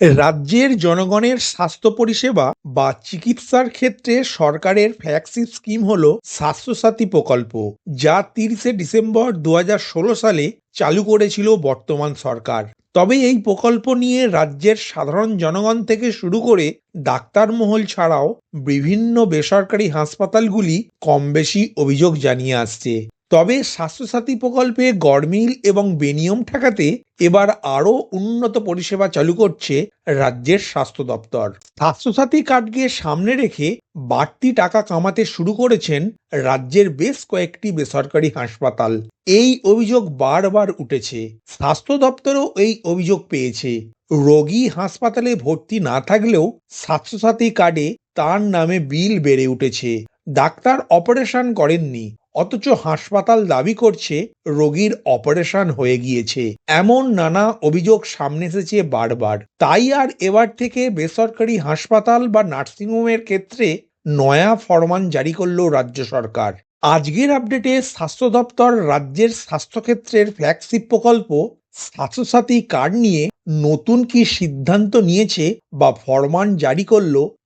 রাজ্যের জনগণের স্বাস্থ্য পরিষেবা বা চিকিৎসার ক্ষেত্রে সরকারের ফ্ল্যাগশিপ স্কিম হল স্বাস্থ্যসাথী প্রকল্প, যা তিরিশে ডিসেম্বর দু হাজার ষোলো সালে চালু করেছিল বর্তমান সরকার। তবে এই প্রকল্প নিয়ে রাজ্যের সাধারণ জনগণ থেকে শুরু করে ডাক্তার মহল ছাড়াও বিভিন্ন বেসরকারি হাসপাতালগুলি কম বেশি অভিযোগ জানিয়ে আসছে। তবে স্বাস্থ্যসাথী প্রকল্পে গড়মিল এবং বেনিয়ম ঠেকাতে এবার আরও উন্নত পরিষেবা চালু করছে রাজ্যের স্বাস্থ্য দপ্তর। স্বাস্থ্যসাথী কার্ডকে সামনে রেখে বাড়তি টাকা কামাতে শুরু করেছেন রাজ্যের বেশ কয়েকটি বেসরকারি হাসপাতাল। এই অভিযোগ বারবার উঠেছে। স্বাস্থ্য দপ্তরও এই অভিযোগ পেয়েছে। রোগী হাসপাতালে ভর্তি না থাকলেও স্বাস্থ্যসাথী কার্ডে তার নামে বিল বেড়ে উঠেছে। ডাক্তার অপারেশন করেননি। অথচ হাসপাতাল দাবি করছে রোগীর অপারেশন হয়ে গিয়েছে। এমন নানা অভিযোগ সামনে এসেছে বারবার। তাই আর এবার থেকে বেসরকারি হাসপাতাল বা নার্সিংহোমের ক্ষেত্রে নয়া ফরমান জারি করল রাজ্য সরকার। আজকের আপডেটে স্বাস্থ্য দপ্তর রাজ্যের স্বাস্থ্যক্ষেত্রের ফ্ল্যাগশিপ প্রকল্প, স্বাস্থ্যসাথী কার্ড নিয়ে নতুন কি সিদ্ধান্ত নিয়েছে বা ফরমান জারি করল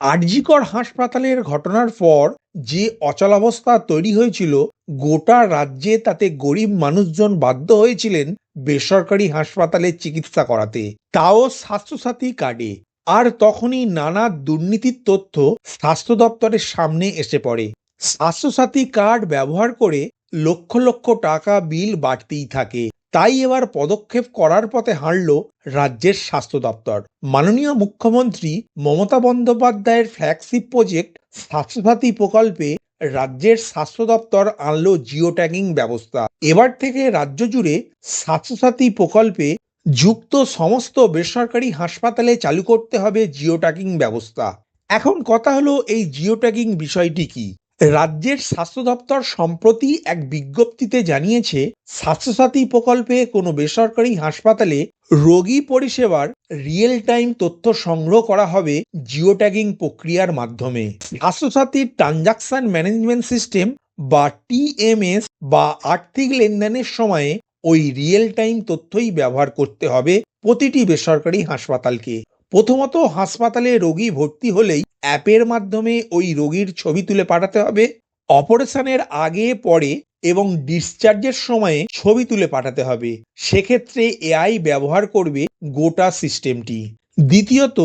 আরজিকর হাসপাতালের ঘটনার পর যে অচলাবস্থা তৈরি হয়েছিল, গোটা রাজ্যে তাতে গরিব মানুষজন বাধ্য হয়েছিলেন বেসরকারি হাসপাতালে চিকিৎসা করাতে। তাও স্বাস্থ্যসাথী কার্ডে। আর তখনই নানা দুর্নীতির তথ্য স্বাস্থ্য দপ্তরের সামনে এসে পড়ে। স্বাস্থ্যসাথী কার্ড ব্যবহার করে লক্ষ লক্ষ টাকা বিল বাড়তেই থাকে। তাই এবার পদক্ষেপ করার পথে হাঁটল রাজ্যের স্বাস্থ্য দপ্তর। মাননীয় মুখ্যমন্ত্রী মমতা বন্দ্যোপাধ্যায়ের ফ্ল্যাগশিপ প্রজেক্ট স্বাস্থ্যসাথী প্রকল্পে রাজ্যের স্বাস্থ্য দপ্তর আনলো জিও ট্যাগিং ব্যবস্থা। এবার থেকে রাজ্য জুড়ে স্বাস্থ্যসাথী প্রকল্পে যুক্ত সমস্ত বেসরকারি হাসপাতালে চালু করতে হবে জিও ট্যাগিং ব্যবস্থা। এখন কথা হলো এই জিও ট্যাগিং বিষয়টি কি? রাজ্যের স্বাস্থ্য দপ্তর সম্প্রতি এক বিজ্ঞপ্তিতে জানিয়েছে, স্বাস্থ্যসাথী প্রকল্পে কোনো বেসরকারি হাসপাতালে রোগী পরিষেবার রিয়েল টাইম তথ্য সংগ্রহ করা হবে জিও ট্যাগিং প্রক্রিয়ার মাধ্যমে। স্বাস্থ্যসাথীর ট্রানজাকশন ম্যানেজমেন্ট সিস্টেম বা টিএমএস বা আর্থিক লেনদেনের সময়ে ওই রিয়েল টাইম তথ্যই ব্যবহার করতে হবে প্রতিটি বেসরকারি হাসপাতালকে। প্রথমত হাসপাতালে রোগী ভর্তি হলেই অ্যাপের মাধ্যমে ওই রোগীর ছবি তুলে পাঠাতে হবে। অপারেশনের আগে, পরে এবং ডিসচার্জের সময়ে ছবি তুলে পাঠাতে হবে। সেক্ষেত্রে এআই ব্যবহার করবে গোটা সিস্টেমটি। দ্বিতীয়ত,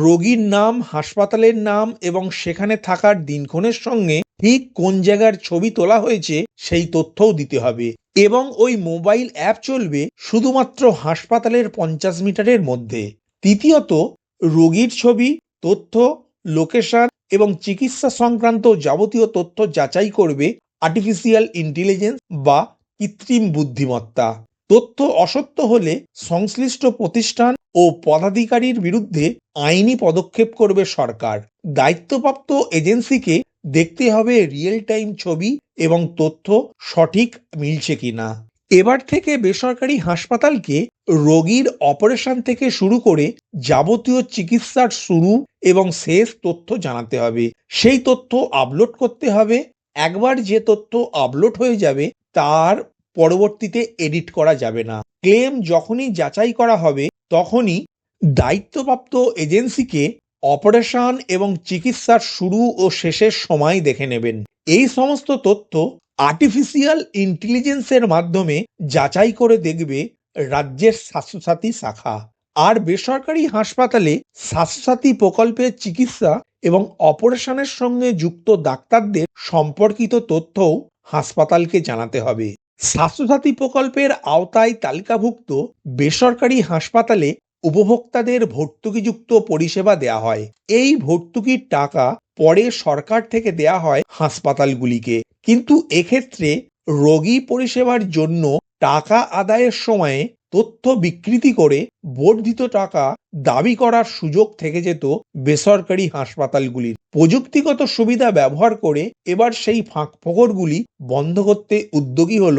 রোগীর নাম, হাসপাতালের নাম এবং সেখানে থাকার দিনক্ষণের সঙ্গে ঠিক কোন জায়গার ছবি তোলা হয়েছে সেই তথ্যও দিতে হবে এবং ওই মোবাইল অ্যাপ চলবে শুধুমাত্র হাসপাতালের পঞ্চাশ মিটারের মধ্যে। তৃতীয়ত, রোগীর ছবি, তথ্য, লোকেশন এবং চিকিৎসা সংক্রান্ত যাবতীয় তথ্য যাচাই করবে আর্টিফিশিয়াল ইন্টেলিজেন্স বা কৃত্রিম বুদ্ধিমত্তা। তথ্য অসত্য হলে সংশ্লিষ্ট প্রতিষ্ঠান ও পদাধিকারীর বিরুদ্ধে আইনি পদক্ষেপ করবে সরকার। দায়িত্বপ্রাপ্ত এজেন্সিকে দেখতে হবে রিয়েল টাইম ছবি এবং তথ্য সঠিক মিলছে কিনা। এবার থেকে বেসরকারি হাসপাতালকে রোগীর অপারেশন থেকে শুরু করে যাবতীয় চিকিৎসার শুরু এবং শেষ তথ্য জানাতে হবে। সেই তথ্য আপলোড করতে হবে। একবার যে তথ্য আপলোড হয়ে যাবে, তার পরবর্তীতে এডিট করা যাবে না। ক্লেম যখনই যাচাই করা হবে, তখনই দায়িত্বপ্রাপ্ত এজেন্সিকে অপারেশন এবং চিকিৎসার শুরু ও শেষের সময় দেখে নেবেন। এই সমস্ত তথ্য আর্টিফিশিয়াল ইন্টেলিজেন্সের মাধ্যমে যাচাই করে দেখবে রাজ্যের স্বাস্থ্যসাথী শাখা আর বেসরকারি হাসপাতালে স্বাস্থ্যসাথী প্রকল্পের চিকিৎসা এবং অপারেশনের সঙ্গে যুক্ত ডাক্তারদের সম্পর্কিত তথ্যও হাসপাতালকে জানাতে হবে। স্বাস্থ্যসাথী প্রকল্পের আওতায় তালিকাভুক্ত বেসরকারি হাসপাতালে উপভোক্তাদের ভর্তুকিযুক্ত পরিষেবা দেওয়া হয়। এই ভর্তুকির টাকা পরে সরকার থেকে দেয়া হয় হাসপাতালগুলিকে। কিন্তু এক্ষেত্রে রোগী পরিষেবার জন্য টাকা আদায়ের সময়ে তথ্য বিকৃতি করে বর্ধিত টাকা দাবি করার সুযোগ থেকে যেত বেসরকারি হাসপাতালগুলির। প্রযুক্তিগত সুবিধা ব্যবহার করে এবার সেই ফাঁক ফোকরগুলি বন্ধ করতে উদ্যোগী হল